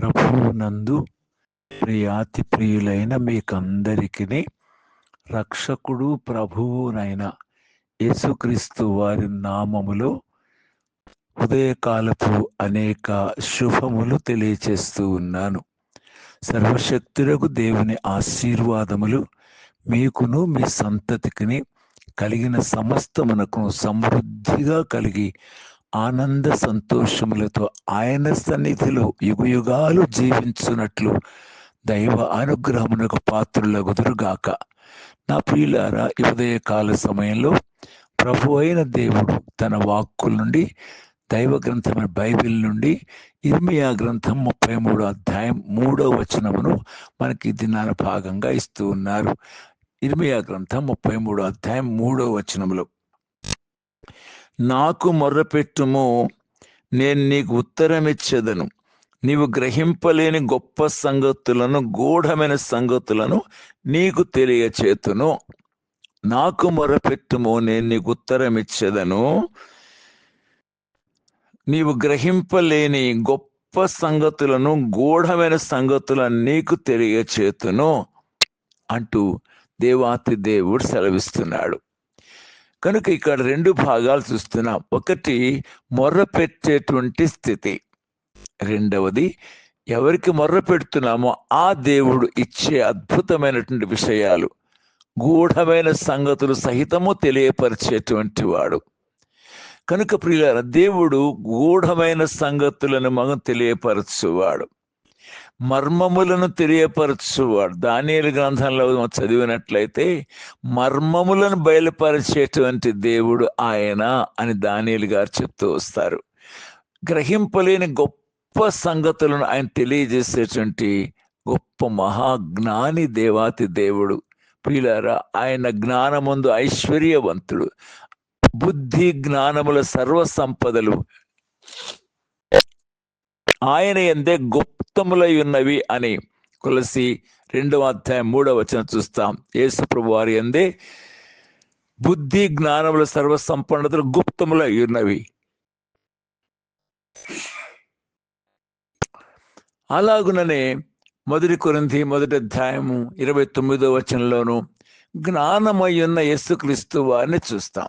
ప్రభువునందు ప్రియాతి ప్రియులైన మీకందరికీ రక్షకుడు ప్రభువునైన యేసుక్రీస్తు వారి నామములో ఉదయకాలపు అనేక శుభములు తెలియచేస్తూ ఉన్నాను. సర్వశక్తులకు దేవుని ఆశీర్వాదములు మీకును మీ సంతతికిని కలిగిన సమస్తమునకు సమృద్ధిగా కలిగి ఆనంద సంతోషములతో ఆయన సన్నిధిలో యుగయుగాలు జీవించున్నట్లు దైవ అనుగ్రహమునకు పాత్రులగుదురుగాక నా ప్రియులారా ఉదయకాల సమయంలో ప్రభు అయిన దేవుడు తన వాక్కుల నుండి దైవ గ్రంథమైన బైబిల్ నుండి ఇర్మియా గ్రంథం ముప్పై మూడో అధ్యాయం మూడో వచనమును మనకి దినాన భాగంగా ఇస్తూ ఉన్నారు. ఇర్మియా గ్రంథం ముప్పై మూడో అధ్యాయం మూడో వచనములు. నాకు మొర్రపెట్టుము నేను నీకు ఉత్తరం ఇచ్చేదను నీవు గ్రహింపలేని గొప్ప సంగతులను గూఢమైన సంగతులను నీకు తెలియచేతును. నాకు మొరపెట్టుము నేను నీకు ఉత్తరం ఇచ్చేదను నీవు గ్రహింపలేని గొప్ప సంగతులను గూఢమైన సంగతులను నీకు తెలియచేతును అంటూ దేవాతి దేవుడు సెలవిస్తున్నాడు. కనుక ఇక్కడ రెండు భాగాలు చూస్తున్నాం. ఒకటి మొర్ర పెట్టేటువంటి స్థితి. రెండవది ఎవరికి మొర్ర పెడుతున్నామో ఆ దేవుడు ఇచ్చే అద్భుతమైనటువంటి విషయాలు గూఢమైన సంగతులు సహితము తెలియపరిచేటువంటి వాడు. కనుక ప్రియుల దేవుడు గూఢమైన సంగతులను మనం తెలియపరచువాడు. మర్మములను తెలియపరచువాడు. దానియలు గ్రంథంలో చదివినట్లయితే మర్మములను బయలుపరిచేటువంటి దేవుడు ఆయన అని దానియలు గారు చెప్తూ వస్తారు. గ్రహింపలేని గొప్ప సంగతులను ఆయన తెలియజేసేటువంటి గొప్ప మహాజ్ఞాని దేవాతి దేవుడు. ప్రియులారా ఆయన జ్ఞానముందు ఐశ్వర్యవంతుడు. బుద్ధి జ్ఞానముల సర్వ సంపదలు ఆయన ఎందే ఉత్తములై ఉన్నవి అని కొలసి రెండవ అధ్యాయం మూడవ వచనం చూస్తాం. యేసుప్రభు వారి అందే బుద్ధి జ్ఞానముల సర్వ సంపన్నతలు గుప్తములై ఉన్నవి. అలాగుననే మొదటి కొరింది మొదటి అధ్యాయము ఇరవై తొమ్మిదో వచనంలోను జ్ఞానమై ఉన్న యేసుక్రీస్తు వారిని చూస్తాం.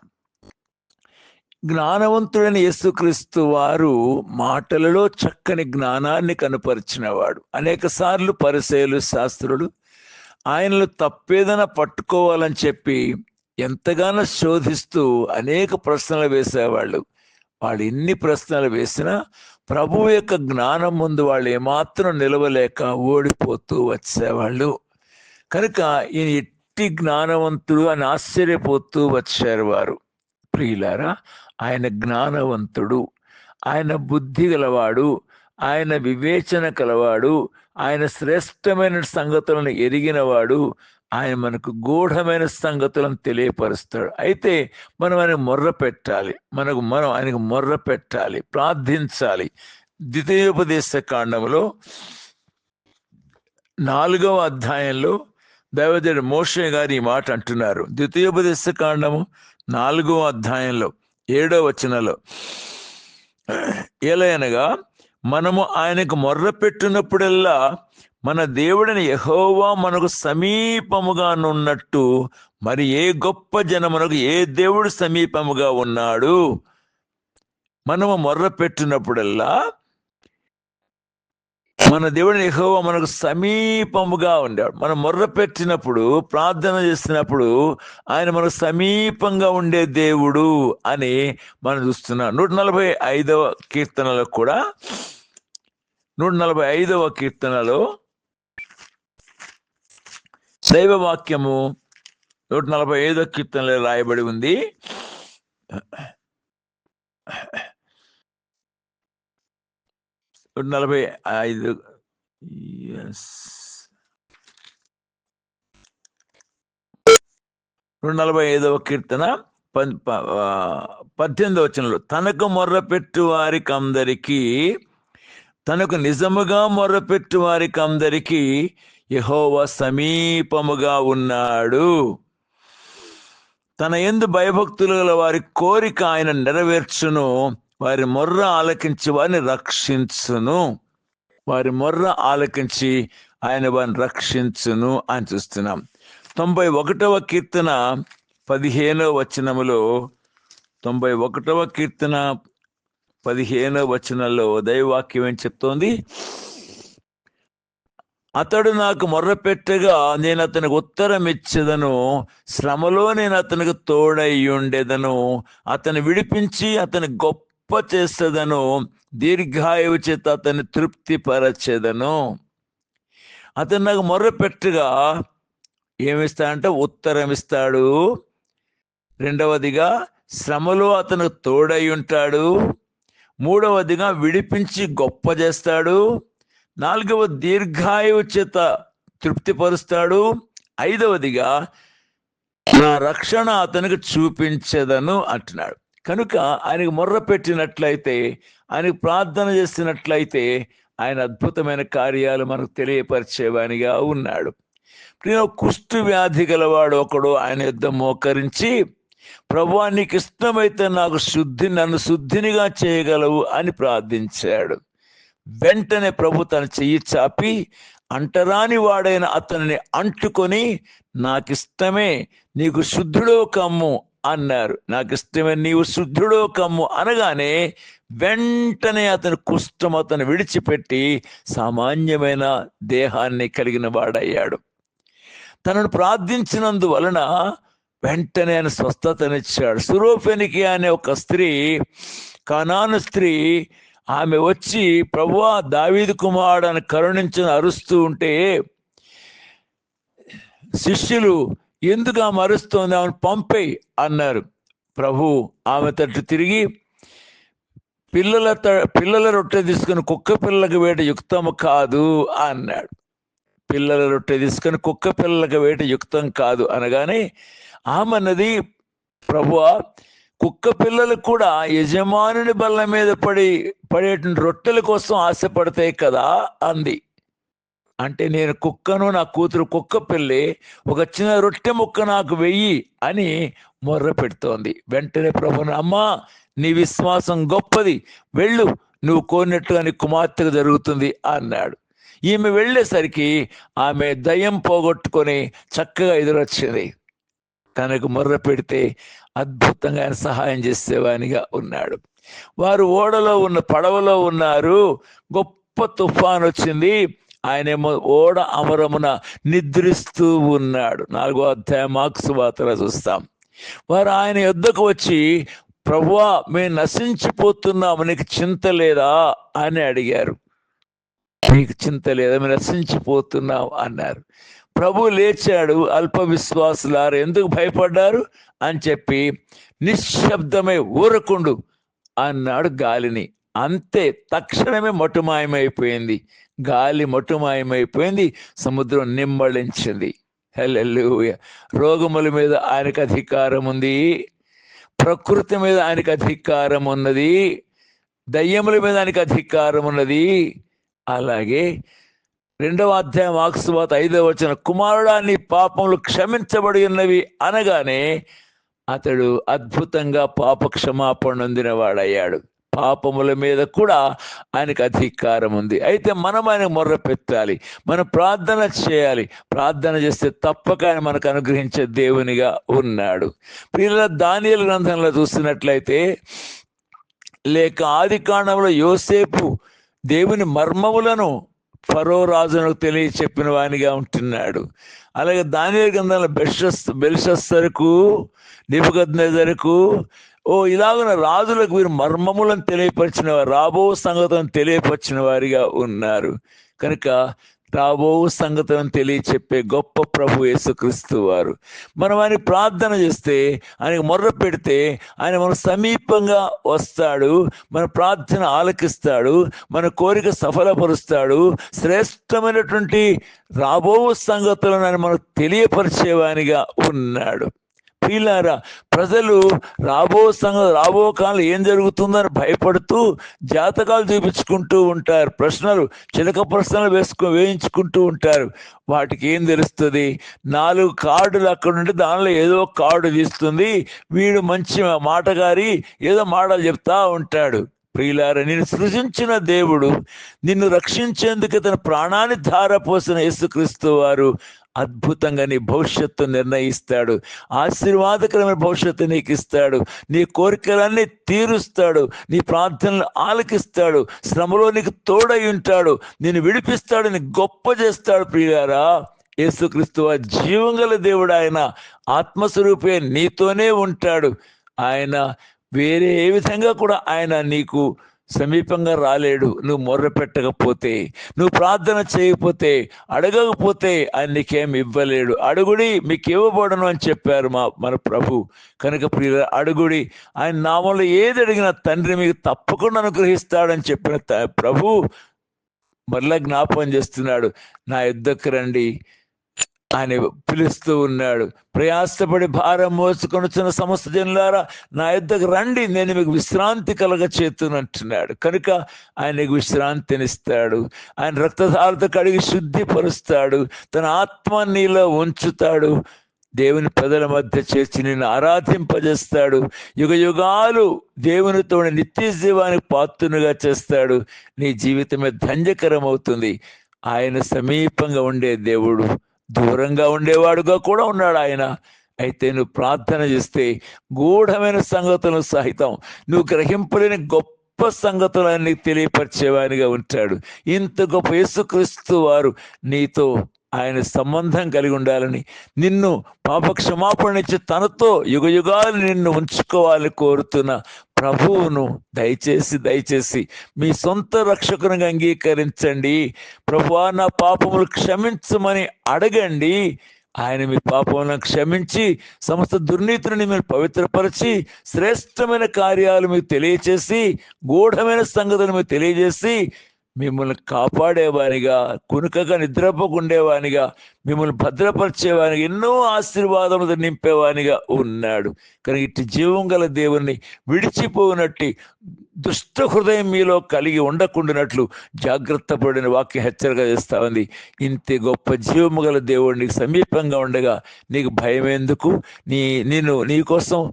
జ్ఞానవంతుడైన యేసుక్రీస్తు వారు మాటలలో చక్కని జ్ఞానాన్ని కనుపరిచినవాడు. అనేక సార్లు పరిచయలు శాస్త్రుడు ఆయనలో తప్పేదన పట్టుకోవాలని చెప్పి ఎంతగానో శోధిస్తూ అనేక ప్రశ్నలు వేసేవాళ్ళు. వాళ్ళు ఎన్ని ప్రశ్నలు వేసినా ప్రభువు యొక్క జ్ఞానం ముందు వాళ్ళు ఏమాత్రం నిలవలేక ఓడిపోతూ వచ్చేవాళ్ళు. కనుక ఈయన ఎట్టి జ్ఞానవంతుడు అని ఆశ్చర్యపోతూ వచ్చారు వారు ప్రియులారా ఆయన జ్ఞానవంతుడు ఆయన బుద్ధి గలవాడు ఆయన వివేచన కలవాడు ఆయన శ్రేష్టమైన సంగతులను ఎరిగినవాడు ఆయన మనకు గూఢమైన సంగతులను తెలియపరుస్తాడు. అయితే మనం ఆయన మొర్ర పెట్టాలి. మనకు మనం ఆయనకు మొర్ర పెట్టాలి. ప్రార్థించాలి. ద్వితీయోపదేశ కాండంలో నాలుగవ అధ్యాయంలో దైవజుడు మోషే గారు ఈ మాట అంటున్నారు. ద్వితీయోపదేశ కాండము నాలుగవ అధ్యాయంలో ఏడో వచనలో. ఎలయనగా మనము ఆయనకు మొర్ర పెట్టినప్పుడల్లా మన దేవుడిని యహోవా మనకు సమీపముగా ఉన్నట్టు మరి ఏ గొప్ప జనమునకు ఏ దేవుడు సమీపముగా ఉన్నాడు? మనము మొర్ర పెట్టినప్పుడల్లా మన దేవుడిని యహోవా మనకు సమీపముగా ఉండాడు. మనం మొర్ర పెట్టినప్పుడు ప్రార్థన చేసినప్పుడు ఆయన మనకు సమీపంగా ఉండే దేవుడు అని మనం చూస్తున్నాం. నూట నలభై ఐదవ కీర్తనలో కూడా నూట నలభై ఐదవ కీర్తనలో దైవవాక్యము నూట నలభై ఐదో కీర్తనలో రాయబడి ఉంది. నలభై ఐదు. రెండు నలభై ఐదవ కీర్తన పద్దెనిమిదవ వచనంలో తనకు మొర్రపెట్టు వారికి అందరికీ తనకు నిజముగా మొర్రపెట్టు వారికి అందరికీ యహోవ సమీపముగా ఉన్నాడు. తన ఎందు భయభక్తులు గల వారి కోరిక ఆయన నెరవేర్చును. వారి మొర్ర ఆలకించి వారిని రక్షించును. వారి మొర్ర ఆలకించి ఆయన వారిని రక్షించును అని చూస్తున్నాం. తొంభై ఒకటవ కీర్తన పదిహేనవ వచనములో తొంభై ఒకటవ కీర్తన పదిహేనవ వచనంలో దైవవాక్యం ఏం చెప్తోంది? అతడు నాకు మొర్రపెట్టగా నేను అతనికి ఉత్తరం ఇచ్చేదను. శ్రమలో నేను అతనికి తోడై ఉండేదను. అతను విడిపించి అతని గొప్ప గొప్ప చేస్తుందను దీర్ఘాయువు చేత అతన్ని తృప్తిపరచేదను అతను నాకు మొర్రపెట్టుగా ఏమిస్తా అంటే ఉత్తరం ఇస్తాడు రెండవదిగా శ్రమలో అతను తోడై ఉంటాడు. మూడవదిగా విడిపించి గొప్ప చేస్తాడు. నాలుగవ దీర్ఘాయువు చేత తృప్తిపరుస్తాడు ఐదవదిగా నా రక్షణ అతనికి చూపించదను అంటున్నాడు. కనుక ఆయనకు మొర్ర పెట్టినట్లయితే ఆయనకు ప్రార్థన చేసినట్లయితే ఆయన అద్భుతమైన కార్యాలు మనకు తెలియపరిచేవానిగా ఉన్నాడు. ప్రియ కుష్టు వ్యాధి గలవాడు ఒకడు ఆయన యుద్ధం మోకరించి ప్రభా నీకు ఇష్టమైతే నాకు శుద్ధి నన్ను శుద్ధినిగా చేయగలవు అని ప్రార్థించాడు. వెంటనే ప్రభు తన చెయ్యి చాపి అంటరాని వాడైన అతనిని అంటుకొని నాకిష్టమే నీకు శుద్ధుడో కమ్ము అన్నారు. నాకు ఇష్టమే నీవు శుద్ధుడో కమ్ము అనగానే వెంటనే అతని కుష్ఠం అతను విడిచిపెట్టి సామాన్యమైన దేహాన్ని కలిగిన వాడయ్యాడు. తనను ప్రార్థించినందువలన వెంటనే ఆయన స్వస్థతనిచ్చాడు. సురోఫెనికి అనే ఒక స్త్రీ కనాను స్త్రీ ఆమె వచ్చి ప్రభువా దావీదు కుమారుడు కరుణించిన అరుస్తూ ఉంటే శిష్యులు ఎందుకు ఆమె అరుస్తోంది? ఆమెను పంపేయి అన్నారు. ప్రభు ఆమె తట్టు తిరిగి పిల్లల త- పిల్లల రొట్టె తీసుకుని కుక్క పిల్లలకు వేట యుక్తము కాదు అన్నాడు. పిల్లల రొట్టె తీసుకుని కుక్క పిల్లలకు వేట యుక్తం కాదు అనగానే ఆమె అన్నది కుక్క పిల్లలు కూడా యజమానుని బల్ల మీద పడి పడేటువంటి రొట్టెల కోసం ఆశపడతాయి కదా అంది. అంటే నేను కుక్కను నా కూతురు కుక్క పిల్లి ఒక చిన్న రొట్టె ముక్క నాకు వెయ్యి అని మొర్ర పెడుతోంది. వెంటనే ప్రభుని అమ్మా నీ విశ్వాసం గొప్పది. వెళ్ళు నువ్వు కోరినట్టుగా నీ కుమార్తెకు జరుగుతుంది అన్నాడు. ఈమె వెళ్ళేసరికి ఆమె దయ్యం పోగొట్టుకొని చక్కగా ఎదురొచ్చింది. తనకు మొర్ర పెడితే అద్భుతంగా ఆయన సహాయం చేసేవానిగా ఉన్నాడు. వారు ఓడలో ఉన్న పడవలో ఉన్నారు. గొప్ప తుఫాన్ వచ్చింది. ఆయనేమో ఓడ అమరమున నిద్రిస్తూ ఉన్నాడు. నాలుగో అధ్యాయం మార్క్స్ వార్తలో చూస్తాం. వారు ఆయన యుద్ధకు వచ్చి ప్రభువా మేము నశించిపోతున్నాము. నీకు చింత లేదా? అని అడిగారు. నీకు చింత లేదా? మేము నశించిపోతున్నావు అన్నారు. ప్రభు లేచాడు. అల్ప విశ్వాసులారు ఎందుకు భయపడ్డారు? అని చెప్పి నిశ్శబ్దమై ఊరకుండు అన్నాడు గాలిని. అంతే. తక్షణమే మటుమాయమైపోయింది. గాలి మటుమాయమైపోయింది. సముద్రం నిమ్మళించింది. హెల్లెల్లుయ రోగముల మీద ఆయనకు అధికారం ఉంది ప్రకృతి మీద ఆయనకు అధికారం ఉన్నది దయ్యముల మీద ఆయనకు అధికారం ఉన్నది అలాగే రెండవ అధ్యాయం ఆక్సువాత ఐదవ వచ్చిన కుమారుడా నీ పాపములు క్షమించబడి ఉన్నవి అనగానే అతడు అద్భుతంగా పాప క్షమాపణ నొందినవాడయ్యాడు పాపముల మీద కూడా ఆయనకు అధికారం ఉంది. అయితే మనం ఆయన మొర్ర పెట్టాలి. మనం ప్రార్థన చేయాలి. ప్రార్థన చేస్తే తప్పక ఆయన మనకు అనుగ్రహించే దేవునిగా ఉన్నాడు. పిల్లల దానియల గ్రంథంలో చూస్తున్నట్లయితే లేక ఆది కాండంలో యోసేపు దేవుని మర్మములను ఫరో రాజునకు తెలియ వానిగా ఉంటున్నాడు. అలాగే దాని గ్రంథంలో బెల్షస్ బెల్షస్తరకు నిపుగద్నెజరకు ఓ ఇలాగున రాజులకు వీరు మర్మములను తెలియపరిచిన వారు రాబో సంగతులను తెలియపరిచిన వారిగా ఉన్నారు. కనుక రాబో సంగతులను తెలియచెప్పే గొప్ప ప్రభు యేసుక్రీస్తు వారు. మనం ఆయన ప్రార్థన చేస్తే ఆయన మొర్ర పెడితే ఆయన మన సమీపంగా వస్తాడు మన ప్రార్థన ఆలకిస్తాడు మన కోరిక సఫలపరుస్తాడు. శ్రేష్టమైనటువంటి రాబో సంగతులను ఆయన మనకు తెలియపరిచేవానిగా ఉన్నాడు. ప్రియులారా ప్రజలు రాబో సంగ రాబో కాలం ఏం జరుగుతుందని భయపడుతూ జాతకాలు చూపించుకుంటూ ఉంటారు. ప్రశ్నలు చిలక ప్రశ్నలు వేసుకు వేయించుకుంటూ ఉంటారు. వాటికి ఏం తెలుస్తుంది? నాలుగు కార్డులు అక్కడ ఉంటే దానిలో ఏదో కార్డు తీస్తుంది. వీడు మంచి మాటగారి ఏదో మాటలు చెప్తా ఉంటాడు. ప్రియులార నేను సృజించిన దేవుడు నిన్ను రక్షించేందుకు తన ప్రాణాన్ని ధారపోసిన యేసుక్రీస్తు వారు అద్భుతంగా నీ భవిష్యత్తు నిర్ణయిస్తాడు. ఆశీర్వాదకరమైన భవిష్యత్తు నీకు ఇస్తాడు నీ కోరికలన్నీ తీరుస్తాడు. నీ ప్రార్థనలు ఆలకిస్తాడు. శ్రమలో నీకు తోడై ఉంటాడు. నేను విడిపిస్తాడు. నీ గొప్ప చేస్తాడు ప్రియారా యేసుక్రీస్తు ఆ జీవంగల దేవుడు ఆయన. ఆత్మస్వరూపే నీతోనే ఉంటాడు. ఆయన వేరే ఏ విధంగా కూడా ఆయన నీకు సమీపంగా రాలేడు. నువ్వు మొర్ర పెట్టకపోతే నువ్వు ప్రార్థన చేయకపోతే అడగకపోతే ఆయన నీకేం ఇవ్వలేడు. అడుగుడి మీకు ఇవ్వబడను అని చెప్పారు మా మన ప్రభు. కనుక ప్రియ అడుగుడి ఆయన నామంలో ఏది అడిగినా తండ్రి మీకు తప్పకుండా అనుగ్రహిస్తాడని చెప్పిన త- ప్రభు మరలా జ్ఞాపకం చేస్తున్నాడు. నా యుద్ధకు రండి. ఆయన పిలుస్తూ ఉన్నాడు. ప్రయాసపడి భారం మోసుకొనుచున్న సమస్త జనులారా నా యుద్ధకు రండి నేను మీకు విశ్రాంతి కలగ చేతునంటున్నాడు కనుక ఆయనకు విశ్రాంతినిస్తాడు. ఆయన రక్తధారత కడిగి శుద్ధిపరుస్తాడు. తన ఆత్మ నీలో ఉంచుతాడు. దేవుని పెదల మధ్య చేర్చి నిన్ను ఆరాధింపజేస్తాడు. యుగ యుగాలు దేవునితో నిత్య జీవానికి పాత్రునిగా చేస్తాడు. నీ జీవితమే ధన్యకరం అవుతుంది ఆయన సమీపంగా ఉండే దేవుడు. దూరంగా ఉండేవాడుగా కూడా ఉన్నాడు ఆయన. అయితే నువ్వు ప్రార్థన చేస్తే గూఢమైన సంగతులను సహితం నువ్వు గ్రహింపలేని గొప్ప సంగతులన్నీ తెలియపరిచేవానిగా ఉంటాడు. ఇంత గొప్ప యేసుక్రీస్తు వారు నీతో ఆయన సంబంధం కలిగి ఉండాలని నిన్ను పాప క్షమాపణ ఇచ్చి తనతో యుగ యుగాలు నిన్ను ఉంచుకోవాలని కోరుతున్న ప్రభువును దయచేసి దయచేసి మీ సొంత రక్షకునిగా అంగీకరించండి. ప్రభువా నా పాపములు క్షమించమని అడగండి. ఆయన మీ పాపములను క్షమించి సమస్త దుర్నీతిని మీరు పవిత్రపరిచి శ్రేష్టమైన కార్యాలు మీకు తెలియచేసి గూఢమైన సంగతులు మీకు తెలియజేసి మిమ్మల్ని కాపాడేవానిగా కునుకగా నిద్రపోకుండేవానిగా మిమ్మల్ని భద్రపరిచేవానిగా ఎన్నో ఆశీర్వాదములు నింపేవానిగా ఉన్నాడు. కానీ ఇటు జీవం గల దేవుణ్ణి విడిచిపోయినట్టు దుష్ట హృదయం మీలో కలిగి ఉండకుండానట్లు జాగ్రత్త పడిన వాక్య హెచ్చరిక చేస్తా ఉంది. ఇంత గొప్ప జీవము గల దేవుడికి సమీపంగా ఉండగా నీకు భయం ఎందుకు నీ నేను నీకోసం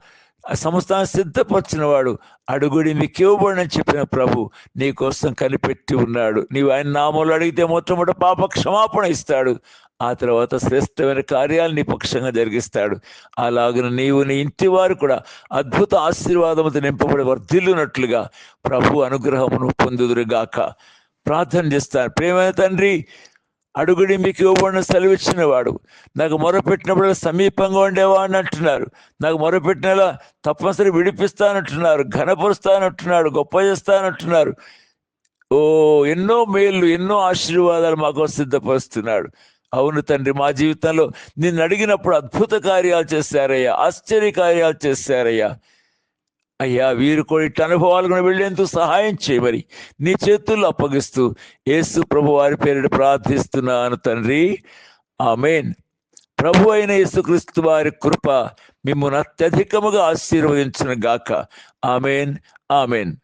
ఆ సిద్ధపరిచిన వాడు అడుగుడి మీకు ఇవ్వబడిన చెప్పిన ప్రభు నీ కోసం కనిపెట్టి ఉన్నాడు. నీవు ఆయన నామంలో అడిగితే మొట్టమొదటి పాప క్షమాపణ ఇస్తాడు. ఆ తర్వాత శ్రేష్టమైన కార్యాలు నీ పక్షంగా జరిగిస్తాడు. అలాగిన నీవు నీ ఇంటి వారు కూడా అద్భుత ఆశీర్వాదముతో నింపబడి వర్ధిల్లునట్లుగా ప్రభు అనుగ్రహమును పొందుదురుగాక. ప్రార్థన చేస్తాను. ప్రేమైన తండ్రి అడుగుడి మీకు ఇవ్వబడిన సెలవిచ్చిన వాడు నాకు మొరపెట్టినప్పుడు సమీపంగా ఉండేవాడిని అంటున్నారు. నాకు మొరపెట్టినలా తప్పనిసరి విడిపిస్తానంటున్నారు. ఘనపరుస్తానంటున్నాడు గొప్ప చేస్తానంటున్నారు. ఓ ఎన్నో మేళ్ళు ఎన్నో ఆశీర్వాదాలు మాకు సిద్ధపరుస్తున్నాడు. అవును తండ్రి మా జీవితంలో నిన్ను అడిగినప్పుడు అద్భుత కార్యాలు చేశారయ్యా. ఆశ్చర్య కార్యాలు చేశారయ్యా. అయ్యా వీరు కూడా ఇట్లా అనుభవాలు కూడా వెళ్ళేందుకు సహాయం చేయమని నీ చేతుల్లో అప్పగిస్తూ యేసు ప్రభు వారి పేరుడు ప్రార్థిస్తున్నాను తండ్రి. ఆమెన్. ప్రభు అయిన యేసుక్రీస్తు వారి కృప మిమ్మల్ని అత్యధికముగా ఆశీర్వదించిన గాక. ఆమెన్. ఆమెన్.